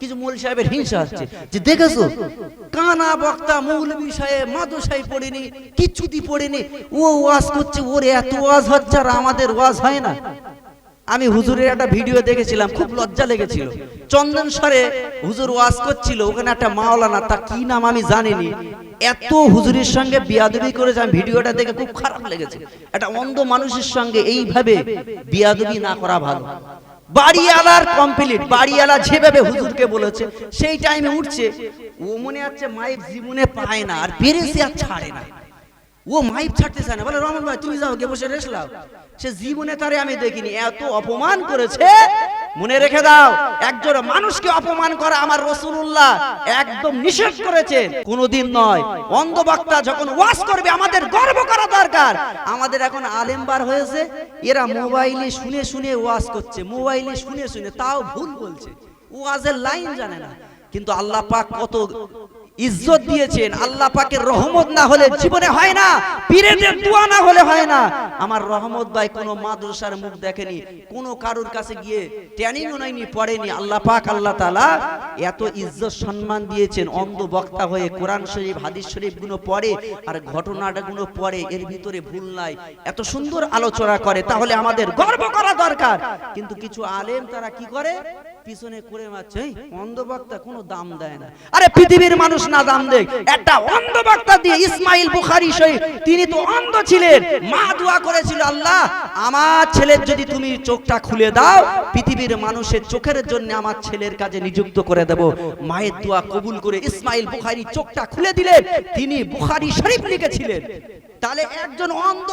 কিছু মৌল সাহেবের হিংসা হচ্ছে যে দেখেছ কানা বক্তা মৌলবী সাহেব মাদু সাহেব পড়েনি কিচ্ছুতি পড়েনি। ও ওয়াজ করছে ওর এত ওয়াজ হচ্ছে আর আমাদের ওয়াজ হয় না। আমি হুজুরের একটা ভিডিও দেখেছিলাম খুব লজ্জা লেগেছিল। চন্দনসরে হুজুর ওয়াজ করছিল ওখানে একটা মাওলানা তার কি নাম আমি জানিনি। এত হুজুরের সঙ্গে বিয়াদবি করেছে আমি ভিডিওটা দেখে খুব খারাপ লেগেছে। একটা অন্ধ মানুষের সঙ্গে এইভাবে বিয়াদবি না করা ভালো। বাড়িওয়ালার কমপ্লিট বাড়িওয়ালা যেভাবে হুজুরকে বলেছে, সেই টাইমে উঠছে, ও মনে হচ্ছে মাইক জীবনে পায় না, আর পেরেছে আর ছাড়ে না। ও মাইক ছাড়তে চায় না, বলে রমন ভাই, তুমি যাও গে বসে রেস্ট সে জীবনে তারে আমি দেখিনি, এত অপমান করেছে মনে রেখে দাও, একজন মানুষকে অপমান করা আমার রসুল্লাহ একদম নিষেধ করেছে কোনদিন নয়। অন্ধবক্তা যখন ওয়াশ করবে, আমাদের গর্ব করা দরকার। আমাদের এখন আলেমবার হয়েছে, এরা মোবাইলে শুনে শুনে ওয়াশ করছে, মোবাইলে শুনে শুনে, তাও ভুল বলছে। ওয়াজের লাইন জানে না। কিন্তু আল্লাহ পাক কত ইজ্জত দিয়েছেন। আল্লাহ পাকের রহমত না হলে জীবনে হয় না, পীরেদের দোয়া না হলে হয় না। আমার রহমত ভাই কোনো মাদ্রাসার মুখ দেখেনি, কোনো কারোর কাছে গিয়ে ট্রেনিংও নাইনি, পড়েনি। আল্লাহ পাক, আল্লাহ তাআলা এত ইজ্জত সম্মান দিয়েছেন, অন্ধ বক্তা হয়ে কোরআন শরীফ, হাদিস শরীফগুলো পড়ে আর ঘটনাটা গুলো পড়ে, এর ভিতরে ভুল নাই। এত সুন্দর আলোচনা করে, তাহলে আমাদের গর্ব করা দরকার। কিন্তু কিছু আলেম তারা কি করে? পিছনে করে মারছে অন্ধ বক্তা কোনো দাম দেয় না। আরে পৃথিবীর মানুষ না দাম দেখ একটা অন্ধ বক্তা দিয়ে ইসমাইল বুখারী শহীদ তিনি তো অন্ধ ছিলেন। মা দোয়া করেছিল, আল্লাহ, আমার ছেলের যদি তুমি চোখটা খুলে দাও, পৃথিবীর মানুষের চোখের জন্য আমার ছেলের কাজে নিযুক্ত করে দেব। মায়ের দোয়া কবুল করে ইসমাইল বুখারী চোখটা খুলে দিলেন, তিনি বুখারী শরীফ লিখেছিলেন। তাহলে একজন অন্ধ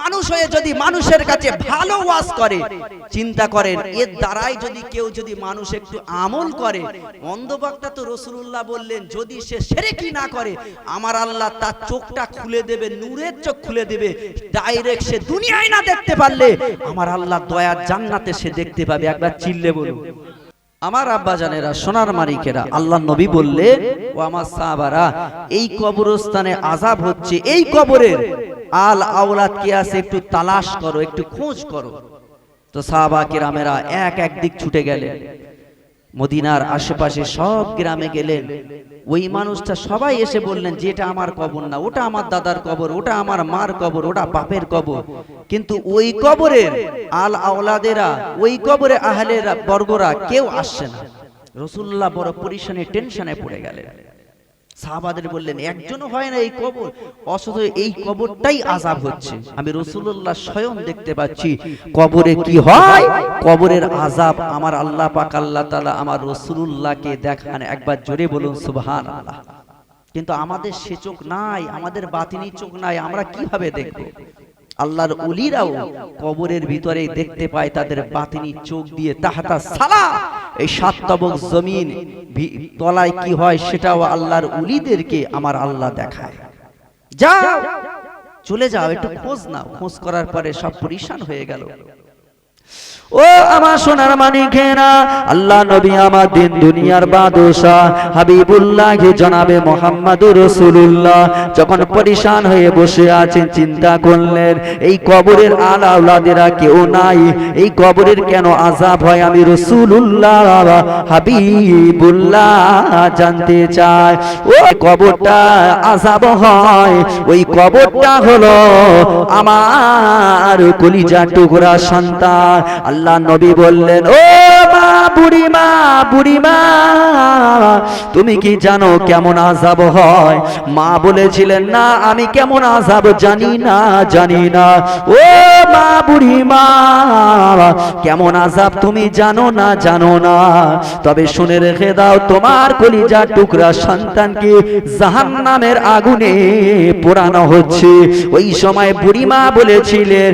মানুষ হয়ে যদি মানুষের কাছে ভালো ওয়াজ করে, চিন্তা করেন, এর দ্বারাই যদি কেউ যদি মানুষ একটু আমল করে। অন্ধ বক্তা তো রসুল্লাহ বললেন, যদি সে সেরেকি না করে, আমার আল্লাহ তার চোখটা খুলে দেবে, নূরের চোখ খুলে দেবে, ডাইরেক্ট সে দুনিয়ায় না দেখতে পারলে, আমার আল্লাহ দয়ার জান্নাতে সে দেখতে পাবে। একবার চিল্লে বলুন। আমার আব্বা জানেরা সোনার মারিকেরা আল্লাহ নবী বললে ও আমার সাহাবারা এই কবরস্থানে আজাব হচ্ছে এই কবরের। আল আওলাদ কে আছে একটু তালাশ করো একটু খোঁজ করো। তো সাহাবা কিরামেরা এক এক দিক ছুটে গেলেন মদিনার আশেপাশে সব গ্রামে গেলেন। ওই মানুষটা সবাই এসে বললেন যে এটা আমার কবর না ওটা আমার দাদার কবর ওটা আমার মার কবর ওটা বাপের কবর। কিন্তু ওই কবরের আল আওলাদেরা ওই কবরে আহলেরা বর্গরা কেউ আসছে না। রসুল্লাহ বড় পরিশানে টেনশনে পড়ে গেলেন। সাহাবাদের বললেন একজনও হয় না এই কবর। অথচ এই কবরটাই আজাব হচ্ছে। আমি রসুল্লাহ স্বয়ং দেখতে পাচ্ছি কবরে কি হয়? কবরের আজাব আমার আল্লাহ পাক আল্লাহ তালা আমার রসুল্লাহকে দেখান একবার জোরে বলুন সুবহান আল্লাহ কিন্তু আমাদের সে চোখ নাই আমাদের বাতিনি চোখ নাই আমরা কীভাবে দেখব? আল্লাহর উলিরাও কবরের ভিতরে দেখতে পায় তাদের বাতিনি চোখ দিয়ে তাহাতা সালা। এই সাত তবক জমিন তলায় কি হয় সেটাও আল্লাহর উলিদেরকে আমার আল্লাহ দেখায়। যাও। চলে যাও একটু খোঁজ নাও। খোঁজ করার পরে সব পরিশান হয়ে গেল। ও আমার সোনার মানিকেরা আল্লাহ নবী আমার দিন দুনিয়ার বাদশাহ হাবিবুল্লাহ জনাবে মোহাম্মদুর রসুল্লাহ যখন পরিশান হয়ে বসে আছেন, চিন্তা করলেন, এই কবরের আলা আউলাদেরা কেউ নাই, এই কবরের কেন আজাব হয় আমি রসুল্লাহ হাবিবুল্লাহ জানতে চাই। ওই কবরটা আজাব হয়, ওই কবরটা হলো আমার কলিজা টুকরা সন্তান আল্লাহ নবী বললেন ও মা বুড়ি মা বুড়ি মা তুমি কি জানো কেমন আজাব হয়? মা বলেছিলেন, না, আমি কেমন আজাব জানি না জানি না। ও মা বুড়ি মা কেমন আজাব তুমি জানো না জানো না। তবে শুনে রেখে দাও, তোমার কলিজার টুকরা সন্তানকে জাহান্নামের আগুনে পোড়ানো হচ্ছে? ওই সময় বুড়িমা বলেছিলেন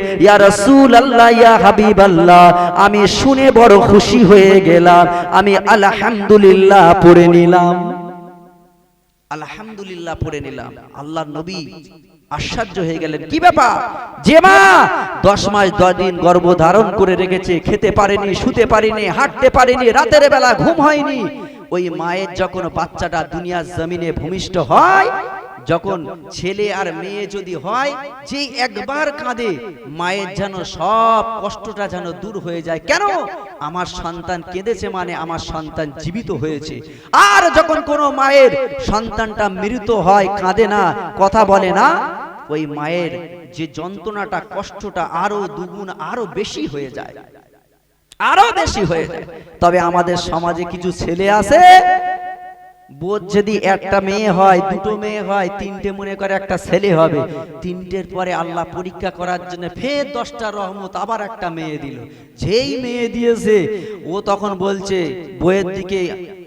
আল্লাহ ইয়া হাবিব আল্লাহ আমি শুনে বড় খুশি হয়ে গেলাম, আমি আলহামদুলিল্লাহ পড়ে নিলাম। আলহামদুলিল্লাহ পড়ে নিলাম। আল্লাহ নবী আশ্চর্য হয়ে গেলেন, কি ব্যাপার? যে মা, দশ মাস দশ দিন গর্ভ ধারণ করে রেখেছে, খেতে পারেনি, শুতে পারেনি, হাঁটতে পারেনি, রাতের বেলা ঘুম হয়নি। ওই মায়ের যখন বাচ্চাটা দুনিয়ার জমিনে ভূমিষ্ঠ হয় যখন ছেলে আর মেয়ে যদি হয় যে একবার কাঁদে, মায়ের যেন সব কষ্টটা যেন দূর হয়ে যায়। কেন? আমার সন্তান কেঁদেছে মানে আমার সন্তান জীবিত হয়েছে। আর যখন কোনো মায়ের সন্তানটা মৃত হয়, কাঁদে না, কথা বলে না, ওই মায়ের যে যন্ত্রণাটা, কষ্টটা আরও দুগুণ, আরও বেশি হয়ে যায়। আরও বেশি হয়ে যায়। তবে আমাদের সমাজে কিছু ছেলে আছে বোধ যদি একটা মেয়ে হয়, দুটো মেয়ে হয়, তিনটে মনে করে একটা ছেলে হবে। তিনটের পরে আল্লাহ পরীক্ষা করার জন্য ফের দশটা রহমত আবার একটা মেয়ে দিল। যেই মেয়ে দিয়েছে, ও তখন বলছে, বইয়ের দিকে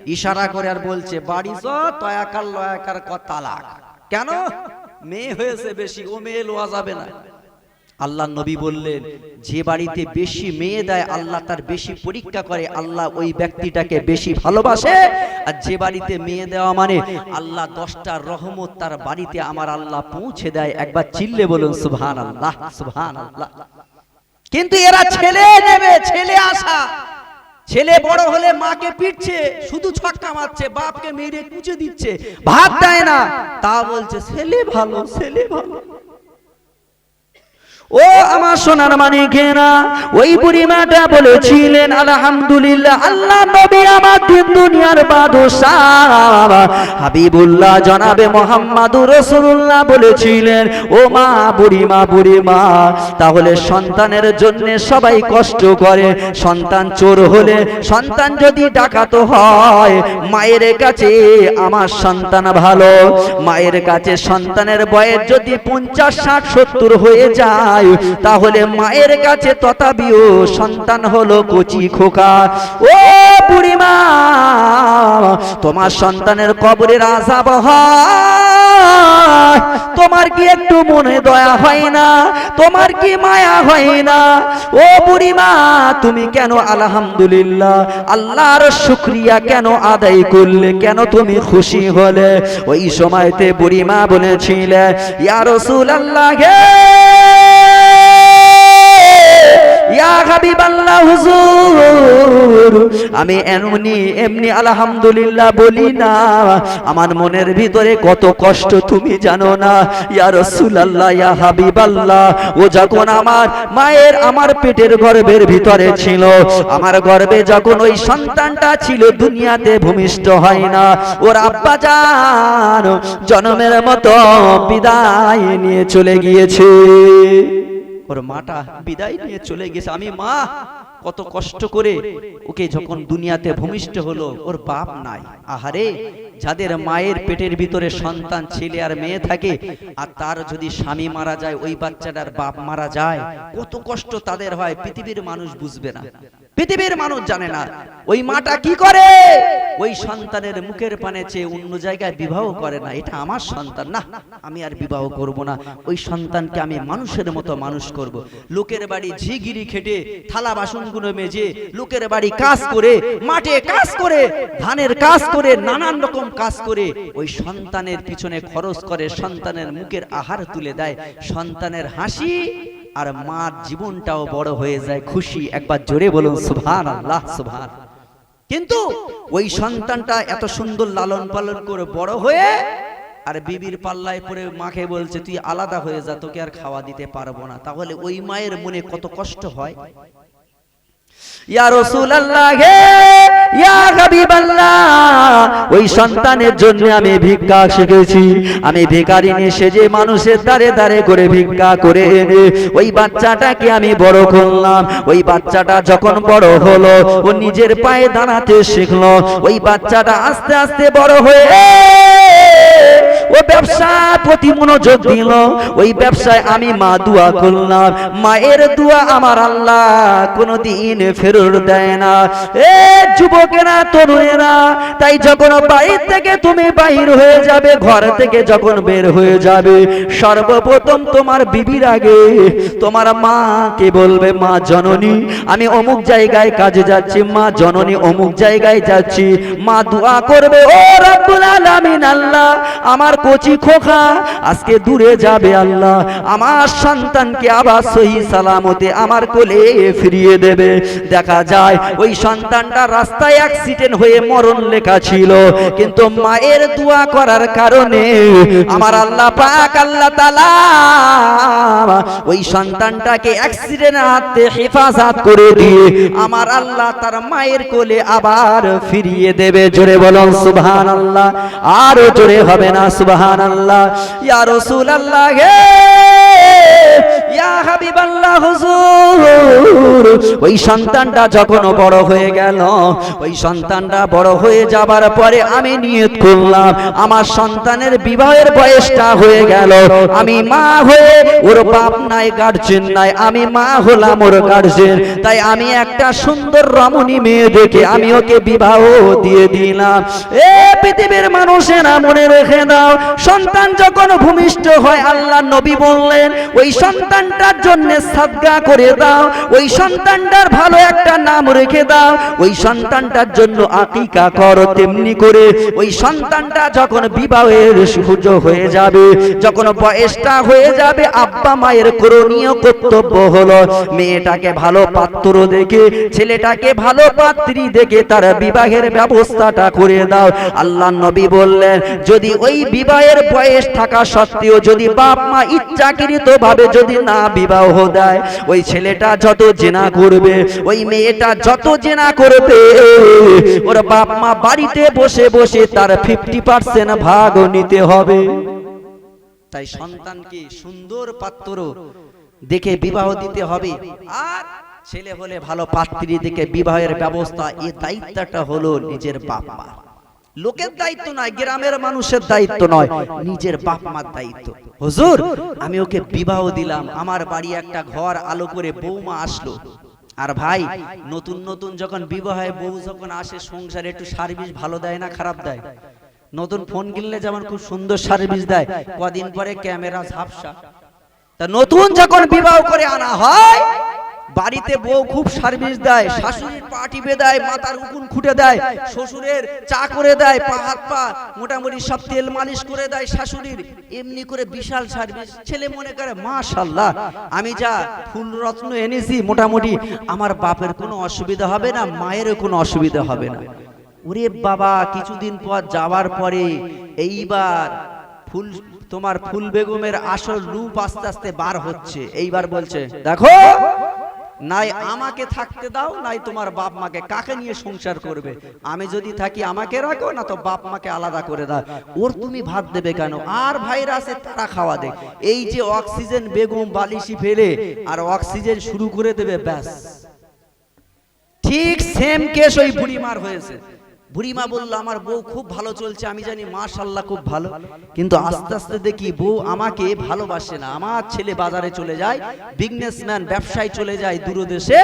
ইশারা করে আর বলছে, বাড়ি চ তয়াকার লয়াকার তালাক। কেন? মেয়ে হয়েছে বেশি, ও মেয়ে লোয়া যাবে না। আল্লাহ নবী বললেন, যে বাড়িতে বেশি মেয়ে দেয়, আল্লাহ তার বেশি পরীক্ষা করে, আল্লাহ ওই ব্যক্তিটাকে বেশি ভালোবাসে। আর যে বাড়িতে মেয়ে দেওয়া মানে আল্লাহ দশটা রহমত তার বাড়িতে আমার আল্লাহ পৌঁছে দেয়। একবার চিল্লে বলুন সুবহান আল্লাহ সুবহান আল্লাহ কিন্তু এরা ছেলে নেবে, ছেলে আসা। ছেলে বড় হলে মাকে পিটছে, শুধু ছক্কা মারছে, বাপকে মেরে কুচে দিচ্ছে ভাত দেয় না। তা বলছে, ছেলে ভালো ছেলে ভালো। ও আমার সোনার মানিকেরা ওই বুড়িমাটা বলেছিলেন, আলহামদুলিল্লাহ, আল্লাহ নবী আমার দিন দুনিয়ার বাদশাহ। হাবিবুল্লাহ জনাবে মোহাম্মদুর রাসূলুল্লাহ বলেছিলেন, ও মা, বুড়িমা বুড়িমা, তাহলে সন্তানের জন্য সবাই কষ্ট করে। সন্তান চোর হলে সন্তান যদি ডাকাত হয়, মায়ের কাছে আমার সন্তান ভালো। মায়ের কাছে সন্তানের বয়স যদি পঞ্চাশ, ষাট, সত্তর হয়ে যায় তাহলে মায়ের কাছে তথাপিও সন্তান হলো কচি খোকা। ও বুড়িমা, তোমার সন্তানের কবরের আজাব তোমার কি একটু মনে দয়া হয় না? তোমার কি মায়া হয় না? ও বুড়িমা, তুমি কেন আলহামদুলিল্লাহ আল্লাহর শুক্রিয়া কেন আদায় করলে? কেন তুমি খুশি হলে? ওই সময়তে বুড়িমা বলেছিলে, ইয়া রাসূলুল্লাহ হে ইয়া হাবিবাল্লাহ হুজুর। আমি এমনি এমনি আলহামদুলিল্লাহ বলি না। আমার মনের ভিতরে কত কষ্ট, তুমি জানো না। ইয়া রাসূলুল্লাহ, ইয়া হাবিবাল্লাহ। ও যখন আমার মায়ের, আমার পেটের গর্ভের ভিতরে ছিল, আমার গর্ভে যখন ওই সন্তানটা ছিল, দুনিয়াতে ভূমিষ্ঠ হয় না। ওর আব্বা জান জন্মের মতো বিদায় নিয়ে চলে গিয়েছে। ওর মাটা বিদায় নিয়ে চলে গেছে। আমি, মা, কত কষ্ট করে ওকে যখন দুনিয়াতে ভূমিষ্ঠ হলো, ওর বাপ নাই। আহারে যাদের মায়ের পেটের ভিতরে সন্তান ছেলে আর মেয়ে থাকে আর তার যদি স্বামী মারা যায় ওই বাচ্চাটার বাপ মারা যায়। কত কষ্ট তাদের হয় পৃথিবীর মানুষ বুঝবে না। পৃথিবীর মানুষ জানে না। ওই মাটা কি করে? ওই সন্তানের মুখের পানে চেয়ে অন্য জায়গায় বিবাহ করে না। এটা আমার সন্তান। না আমি আর বিবাহ করব না। ওই সন্তানকে আমি মানুষের মতো মানুষ করব। লোকের বাড়ি ঝিগিরি খেটে থালা বাসনগুলো মেজে লোকের বাড়ি কাজ করে মাঠে কাজ করে ধানের কাজ করে নানান রকম কাজ করে ওই সন্তানের পিছনে খরচ করে, সন্তানের মুখের আহার তুলে দেয়, সন্তানের হাসি আর মার জীবনটাও বড় হয়ে যায়, খুশি। একবার জোরে বলুন সুভান আল্লাহ সুভান কিন্তু ওই সন্তানটা এত সুন্দর লালন পালন করে বড় হয়ে আর বিবির পাল্লায় পরে মাকে বলছে, তুই আলাদা হয়ে যা, তোকে আর খাওয়া দিতে পারব না। তাহলে ওই মায়ের মনে কত কষ্ট হয়? আমি ভিক্ষা শিখেছি। আমি মানুষের দাঁড়ে দাঁড়ে করে ভিক্ষা করে ওই বাচ্চাটাকে আমি বড় করলাম। ওই বাচ্চাটা যখন বড় হলো, ও নিজের পায়ে দাঁড়াতে শিখলো। ওই বাচ্চাটা আস্তে আস্তে বড় হয়ে ও ব্যবসা প্রতি মনোযোগ দিল। ওই ব্যবসায় আমি মা দোয়া করলাম। মায়ের দোয়া আমার আল্লাহ কোনদিন ফেরত দেয় না। এ যুবকেরা তরুণেরা তাই যখন বাড়ির থেকে তুমি বাহির হয়ে যাবে, ঘর থেকে যখন বের হয়ে যাবে, সর্বপ্রথম তোমার বিবির আগে, তোমার বলবে? মা জননী। আমি অমুক জায়গায় কাজে যাচ্ছি, মা জননী অমুক জায়গায় যাচ্ছি। মা দোয়া করবে, ও আল্লাহ, আমার কচি আজকে দূরে যাবে আল্লাহ। আমার সন্তানকে আবার সহি সালামতে আমার কোলে ফিরিয়ে দেবে। দেখা যায়, ওই সন্তানটা রাস্তায় অ্যাক্সিডেন্ট হয়ে মরণ লেখা ছিল। কিন্তু মায়ের দোয়া করার কারণে আমার আল্লাহ পাক, আল্লাহ তাআলা ওই সন্তানটাকে অ্যাক্সিডেন্ট হাতে হেফাজত করে দিয়ে আমার আল্লাহ তার মায়ের কোলে আবার ফিরিয়ে দেবে। জোরে বলুন, সুবহানাল্লাহ। আরও জোরে হবে না, সুবহানাল্লাহ। ইয়া রাসূলুল্লাহ হে, ইয়া হাবিবাল্লাহ, হুজুর। ওই সন্তানটা যখন বড় হয়ে গেল, ওই সন্তানটা বড় হয়ে যাবার পরে আমি নিয়ত করলাম, আমার সন্তানের বিবাহের বয়সটা হয়ে গেল। আমি মা হয়ে ওর বাপ নাই গার্জেন নাই, আমি মা হলাম ওর গার্জেন তাই আমি একটা সুন্দর রমণী মেয়ে দেখে আমি ওকে বিবাহ দিয়ে দিলাম। এ পৃথিবীর মানুষেরা মনে রেখে দাও, সন্তান যখন ভূমিষ্ঠ হয়, আল্লাহ নবী বললেন, ওই সন্তানটার জন্য সাদগা করে দাও, ওই সন্তানটার ভালো একটা নাম রেখে দাও। ওই সন্তানটার জন্য আকিকা করো তেমনি করে। ওই সন্তানটা যখন বিবাহের সুযোগ হয়ে যাবে, যখন বয়সটা হয়ে যাবে, আব্বা মায়ের করণীয় কর্তব্য হলো মেয়েটাকে ভালো পাত্র দেখে, ছেলেটাকে ভালো পাত্রী দেখে তার বিবাহের ব্যবস্থাটা করে দাও। আল্লাহ নবী বললেন, যদি ওই বিবাহের বয়স থাকা সত্ত্বেও যদি বাপ মা ইচ্ছাকৃত ভাবে যদি না বিবাহ দেয়, ওই ছেলেটা যত জেনা করবে, ওই মেয়েটা যত জেনা করবে, ওর বাপ মা বাড়িতে বসে বসে তার ফিফটি পার্সেন্ট ভাগ নিতে হবে। তাই সন্তানকে সুন্দর পাত্র দেখে বিবাহ দিতে হবে। আর ছেলে হলে ভালো পাত্রী দেখে বিবাহের ব্যবস্থা এই দায়িত্বটা হলো নিজের বাপ মা লোকের দায়িত্ব নয়, গ্রামের মানুষের দায়িত্ব নয়, নিজের বাপ মার দায়িত্ব। হুজুর, আমি ওকে বিবাহ দিলাম, আমার বাড়ি একটা ঘর আলো করে বৌমা আসলো। আর ভাই, নতুন নতুন যখন বিবাহে বউ যখন আসে, সংসারে একটু সার্ভিস ভালো দেয় না, খারাপ দেয়? নতুন ফোন কিনলে যেমন খুব সুন্দর সার্ভিস দেয়, কদিন পরে ক্যামেরা ঝাপসা। তা নতুন যখন বিবাহ করে আনা হয় বাড়িতে বউ খুব সার্ভিস দেয়, শাশুড়ির পা টিপে দেয়, মাথার উকুন খুঁটে দেয়, শ্বশুরের চা করে দেয়, পা, হাত, পা, মোটামুটি সব তেল মালিশ করে দেয় শাশুড়ির। এমনি করে বিশাল সার্ভিস। ছেলে মনে করে, মাশাল্লাহ, আমি যা ফুল রত্ন এনেছি, মোটামুটি আমার বাপের কোনো অসুবিধা হবে না, মায়েরও কোনো অসুবিধা হবে না। ওরে বাবা, কিছুদিন পর যাওয়ার পরে এইবার ফুল, তোমার ফুল বেগমের আসল রূপ আস্তে আস্তে বার হচ্ছে। এইবার বলছে, দেখো নাই আমাকে থাকতে দাও, নাই তোমার বাপ মাকে কাকে নিয়ে সংসার করবে? আমি যদি থাকি আমাকে রাখো, না তো বাপ মাকে আলাদা করে দাও। ওর তুমি ভাত দেবে কেন? আর ভাইরা আছে, তারা খাওয়া দে এই যে অক্সিজেন বেগম বালিশি ফেলে, আর অক্সিজেন শুরু করে দেবে, ব্যাস। ঠিক সেম কেস ওই বুড়িমার হয়েছে। বুড়িমা বলল আমার বউ খুব ভালো চলছে আমি জানি মাশাল্লাহ খুব ভালো। কিন্তু আস্তে আস্তে দেখি বউ আমাকে ভালোবাসে না আমার ছেলে বাজারে চলে যায় বিজনেসম্যান ব্যবসায় চলে যায় দূরদেশে।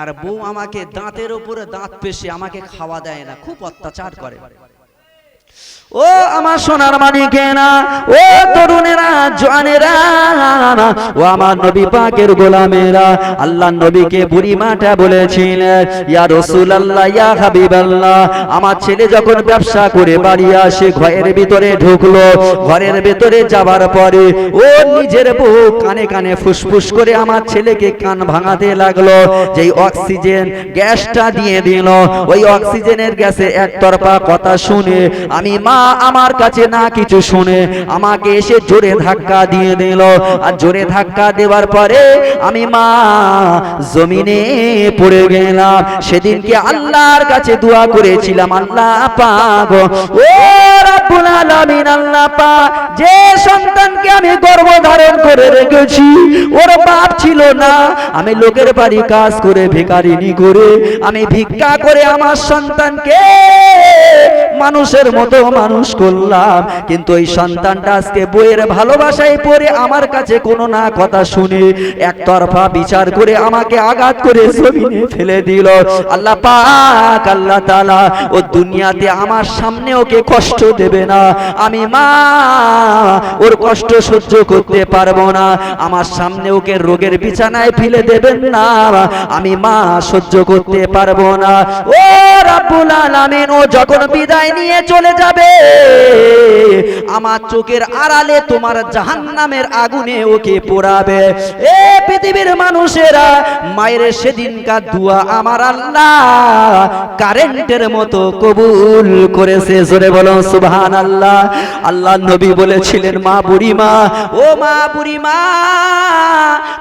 আর বউ আমাকে দাঁতের ওপরে দাঁত পেশে আমাকে খাওয়া দেয় না খুব অত্যাচার করে। ও আমার সোনার মানিকেনা ও তরুণেরা, জোয়ানেরা, ও আমার নবী পাকের গোলামেরা, আল্লাহ নবীকে বুড়ি মাটা বলেছিলেন, ইয়া রাসূলুল্লাহ, ইয়া হাবিবাল্লাহ, আমার ছেলে যখন ব্যবসা করে বাড়ি আসে, ঘরের ভিতরে ঢুকলো, ঘরের ভিতরে যাবার পরে ও নিজের বউ কানে কানে ফুসফুস করে আমার ছেলেকে কান ভাঙাতে লাগল, যেই অক্সিজেন গ্যাসটা দিয়ে দিল, ওই অক্সিজেনের গ্যাসে একতরফা কথা শুনে আমি মা আমার কাছে না কিছু শুনে আমাকে এসে জোরে ধাক্কা দিয়ে দিল। আর জোরে ধাক্কা দেওয়ার পরে আমি মা জমিনে পড়ে গেলাম। সেদিনকে আল্লাহর কাছে দোয়া করেছিলাম? আল্লাহ পাক, ও যে সন্তানকে আমি গর্ভ ধারণ করে রেখেছি, ওর বাপ ছিল না। আমি লোকের বাড়ি কাজ করে ভিখারিনি করে, আমি ভিক্ষা করে আমার সন্তানকে মানুষের মতো মানুষ করলাম, কিন্তু ওই সন্তানটা আজকে বইয়ের ভালোবাসায় পড়ে আমার কাছে কোনো না কথা শুনে একতরফা বিচার করে আমাকে আঘাত করে জমিনে ফেলে দিল। আল্লাহ পাক, আল্লাহ তাআলা ও দুনিয়াতে আমার সামনে ওকে কষ্ট দেবে না। আমি মা, ওর কষ্ট সহ্য করতে পারব না। আমার সামনে ওকে রোগের বিছানায় ফেলে দেবেন না। আমি মা, সহ্য করতে পারব না। ও রাব্বুল আলামিন, ও যখন বিদায় নিয়ে চলে যাবে আমার চোখের আড়ালে তোমার জাহান্নামের আগুনে ওকে পোড়াবে। এ পৃথিবীর মানুষেরা, মায়ের সেদিনকার দুয়া আমার আল্লাহ কারেন্টের মতো কবুল করেছে। জোরে বলো সুবহান আল্লাহ আল্লাহ নবী বলেছিলেন, মা বুড়িমা, ও মা বুড়িমা,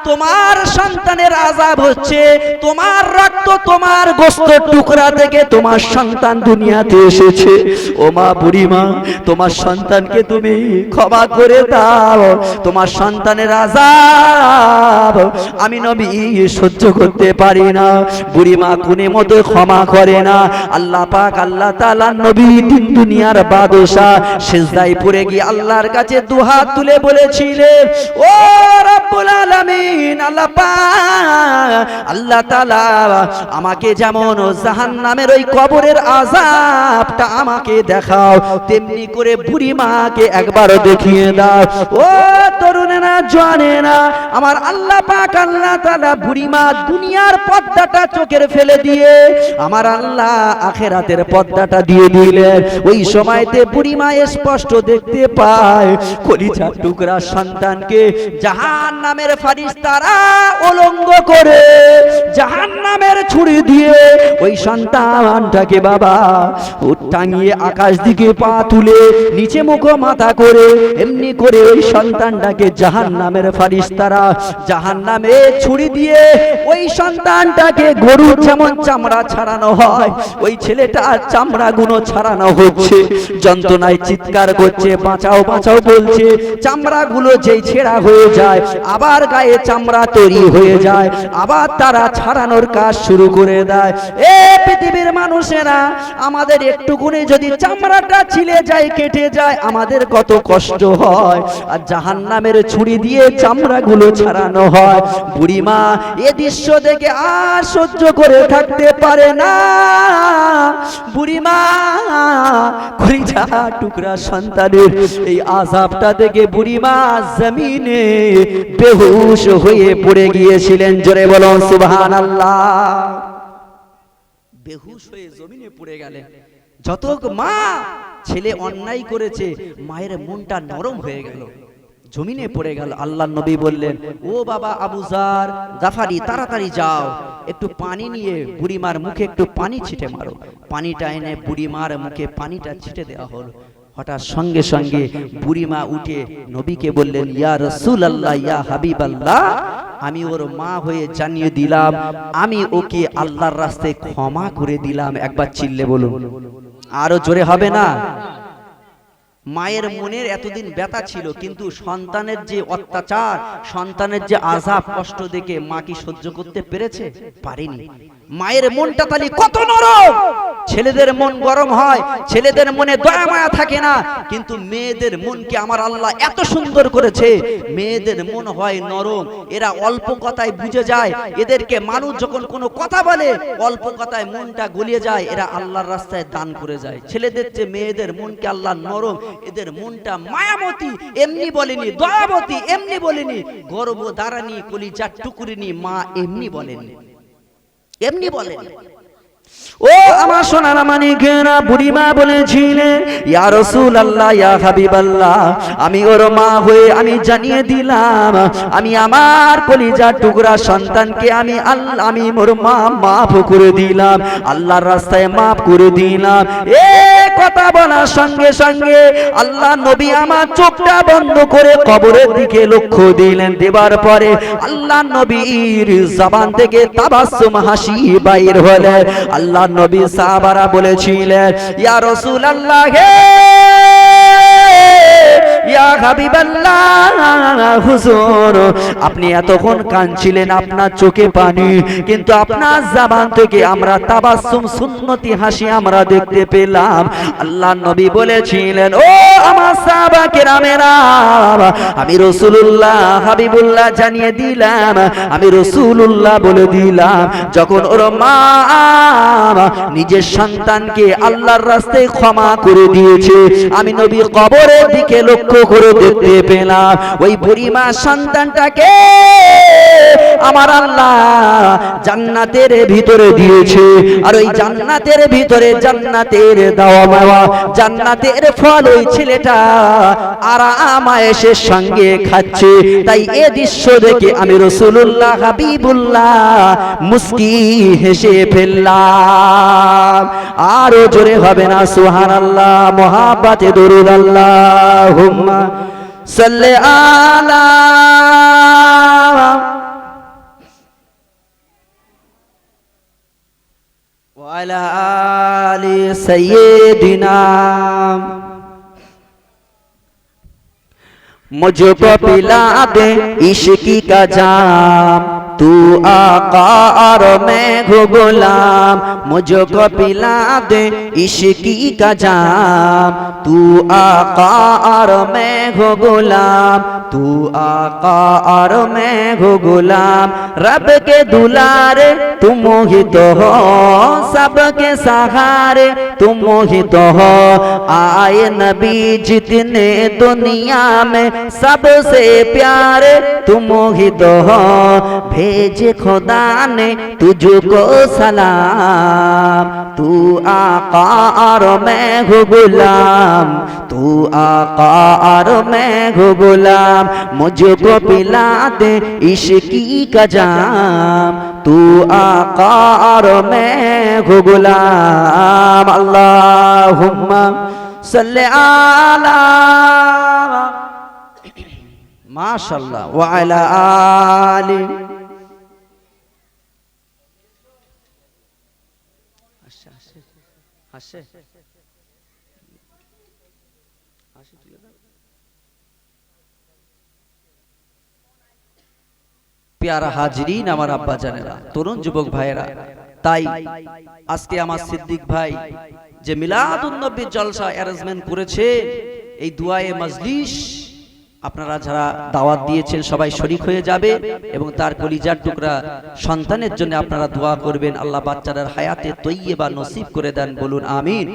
তোমার সন্তানের আজাব হচ্ছে। তোমার রক্ত তোমার গোস্ত টুকরা থেকে তোমার সন্তান দুনিয়াতে এসেছে। ও মা বুড়িমা তোমার সন্তানকে তুমি ক্ষমা করে দাও। তোমার সন্তানের আজাব আমি নবী সহ্য করতে পারি না। বুড়িমা কোনে মতো ক্ষমা করে না। আল্লাহ পাক, আল্লাহ তাআলা নবী তিন দুনিয়ার বাদশা সেজদায় পড়ে গিয়ে আল্লাহর কাছে দুহাত তুলে বলেছিলেন, ও রব্বুল আলামিন, আল্লাহ পাক, আল্লাহ তাআলা আমাকে যেমন জাহান্নামের ওই কবরের আজাবটা আমাকে দেখাও তেমনি করে বুড়ি মাকে একবার দেখিয়ে দাও। ও তরুণেরা জওয়ানেরা আমার আল্লাহ পাক, আল্লাহ তাআলা বুড়ি মা দুনিয়ার পর্দাটা চোখের ফেলে দিয়ে আমার আল্লাহ আখেরাতের পর্দাটা দিয়ে দিলেন। ওই সময়তে বুড়ি মা স্পষ্ট দেখতে পায়, কলিজার টুকরা সন্তানকে জাহান নামের ফারিস্তারা অলঙ্গ করে জাহান নামের ছুরি দিয়ে ওই সন্তানটাকে বাবা ও টাঙিয়ে আকাশ দিকে পা তুলে নিচে মুখ মাথা করে, এমনি করে ওই সন্তানটাকে জাহান নামের ফারিস্তারা জাহান নামে ছুরি দিয়ে ওই সন্তানটাকে গরুর যেমন চামড়া ছাড়ানো হয়, ওই ছেলেটার চামড়া গুলো ছাড়ানো হচ্ছে। যন্ত্রণায় চিৎকার করছে, বাঁচাও বাঁচাও বলছে চামড়া গুলো যেই ছেঁড়া হয়ে যায়, আবার গায়ে চামড়া তৈরি হয়ে যায়, আবার তারা ছাড়ানোর কাজ শুরু করে দেয়। এ পৃথিবীর মানুষেরা, আমাদের একটুকুনি যদি চামড়াটা ছিলে যায়, কেটে যায়, আমাদের কত কষ্ট হয়। আর জাহান্নামের ছুরি দিয়ে চামড়াগুলো ছাড়ানো হয়। বুড়িমা, এ দৃশ্য দেখে আর সহ্য করে থাকতে পারে না। বুড়িমা খরিজা টুকরা সন্তানের এই আজাবটা দেখে বুড়িমা জমিনে বেহুশ হয়ে পড়ে গিয়েছিলেন। জোরে বলো সুবহান আল্লাহ বেহুশ হয়ে জমিনে পড়ে গেলেন। যত মা ছেলে অন্যায় করেছে, মায়ের মনটা নরম হয়ে গেল। জমিনে পড়ে গেল আল্লাহ নবী বললেন, ও বাবা আবুজার জাফারি, তাড়াতাড়ি যাও। একটু পানি নিয়ে বুড়িমার মুখে একটু পানি ছিটে মারো। পানিটা এনে বুড়িমার মুখে পানিটা ছিটে দেওয়া হলো। হঠাৎ সঙ্গে সঙ্গে বুড়িমা উঠে নবীকে বললেন, ইয়া রসুল আল্লাহ ইয়া হাবিব আল্লাহ আমি ওর মা হয়ে জানিয়ে দিলাম, আমি ওকে আল্লাহর রাস্তায় ক্ষমা করে দিলাম। একবার চিল্লে বলুন। আরও জোরে হবে না? মায়ের মনের এতদিন ব্যথা ছিল কিন্তু সন্তানের যে অত্যাচার সন্তানের যে আজাব কষ্ট দেখে মা কি সহ্য করতে পেরেছে? পারেনি। মায়ের মনটা তালি কত নরম! ছেলেদের মন গরম হয়, ছেলেদের মনে দয়া মায়া থাকে না, কিন্তু মেয়েদের মনকে আমার আল্লাহ এত সুন্দর করেছে। মেয়েদের মন হয় নরম, এরা অল্প কথায় বুঝে যায়, এদেরকে মানুষ যখন কোনো কথা বলে, অল্প কথায় মনটা গলিয়ে যায়, এরা আল্লাহর রাস্তায় দান করে যায়। ছেলেদের যে মেয়েদের মনকে আল্লাহ নরম, এদের মনটা মায়ামতি এমনি বলেনি, দয়াবতী, এমনি বলেনি গর্ব দাঁড়ানি কলিজার টুকুরিনি মা এমনি বলেনি। এমনি বলেন। ও আমার সোনার মানিকেরা বুড়িমা বলেছিলেন ইয়া রসুল আল্লাহ ইয়া হাবিব আমি ওর মা হয়ে আমি জানিয়ে দিলাম, আমি আমার কলিজার টুকরা সন্তানকে আমি আল্লাহ, আমি ওর মা মাফ করে দিলাম, আল্লাহর রাস্তায় মাফ করে দিলাম। এ কথা বলার সঙ্গে সঙ্গে আল্লাহ নবী আমার চোখটা বন্ধ করে কবরের দিকে লক্ষ্য দিলেন, দেবার পরে আল্লাহ নবীর জবান থেকে তাবাসসুম হাসি বাইর হলেন। আল্লাহ নবী সাহাবারা বলেছিলেন ইয়া রাসূলুল্লাহ হে আপনি এতক্ষণ কাঁদছিলেন আপনার চোখে পানি, কিন্তু আপনার জবান থেকে আমরা তাবাসসুম সুন্নতি হাসি আমরা দেখতে পেলাম। আল্লাহ নবী বলেছিলেন, ও আমার সাহাবা কেরামেরা, আমি রাসূলুল্লাহ হাবিবুল্লাহ জানিয়ে দিলাম, আমি রাসূলুল্লাহ বলে দিলাম, যখন ওর মা নিজের সন্তানকে আল্লাহর রাস্তায় ক্ষমা করে দিয়েছে, আমি নবী কবরের দিকে লক্ষ্য লক্ষ্য করে দেখতে পেলাম। ওই বুড়িমা সন্তানটাকে আমার আল্লাহ জান্নাতের ভিতরে দিয়েছে। আর ওই জান্নাতের ভিতরে জান্নাতের দাওয়া মাওয়া, জান্নাতের ফল ওই ছেলেটা আরাম আয়েশের সঙ্গে খাচ্ছে। তাই এ দৃশ্য দেখে আমি রসুল্লাহ হাবিবুল্লাহ মুস্কি হেসে ফেললাম। আরো জোরে হবে না সুহান আল্লাহ মহাবাতে দরুদ আল্লাহ হুম্মা সাল্লে আলা وعلى آل سيدنا मुझको पिला दे इश्की का जाम तू आका और मैं हो गुलाम मुझको पिला दे इश्की का जाम तू आका और मैं हो गुलाम तू आका और मैं हो गुलाम रब के दुलारे तुम ही तो हो सबके सहारे तुम ही तो हो आए नबी जितने दुनिया में सबसे प्यारे तुम ही तो हो भेजे खुदा ने तुझको सलाम तू आका और मैं हूँ गुलाम तू आका और मैं हूँ गुलाम मुझको पिला दे इश्की का जाम तू आका और मैं हूँ गुलाम अल्लाहुम्मा सल्ले आला माशाल्लाह वाला आली ওয়া আলা আলি পেয়ারা হাজরিন আমার আব্বা জানেরা তরুণ যুবক ভাইয়েরা। তাই আজকে আমার সিদ্দিক ভাই যে মিলাদ উন্নবীর জলসা অ্যারেঞ্জমেন্ট করেছে এই দুয়ায়ে মজলিস আপনারা যারা দাওয়াত দিয়েছেন সবাই শরিক হয়ে যাবে এবং তার কলিজার টুকরা সন্তানের জন্য আপনারা দোয়া করবেন। আল্লাহ বাচ্চাদের হায়াতে তৈয়ে বা নসিব করে দেন। বলুন, আমিন।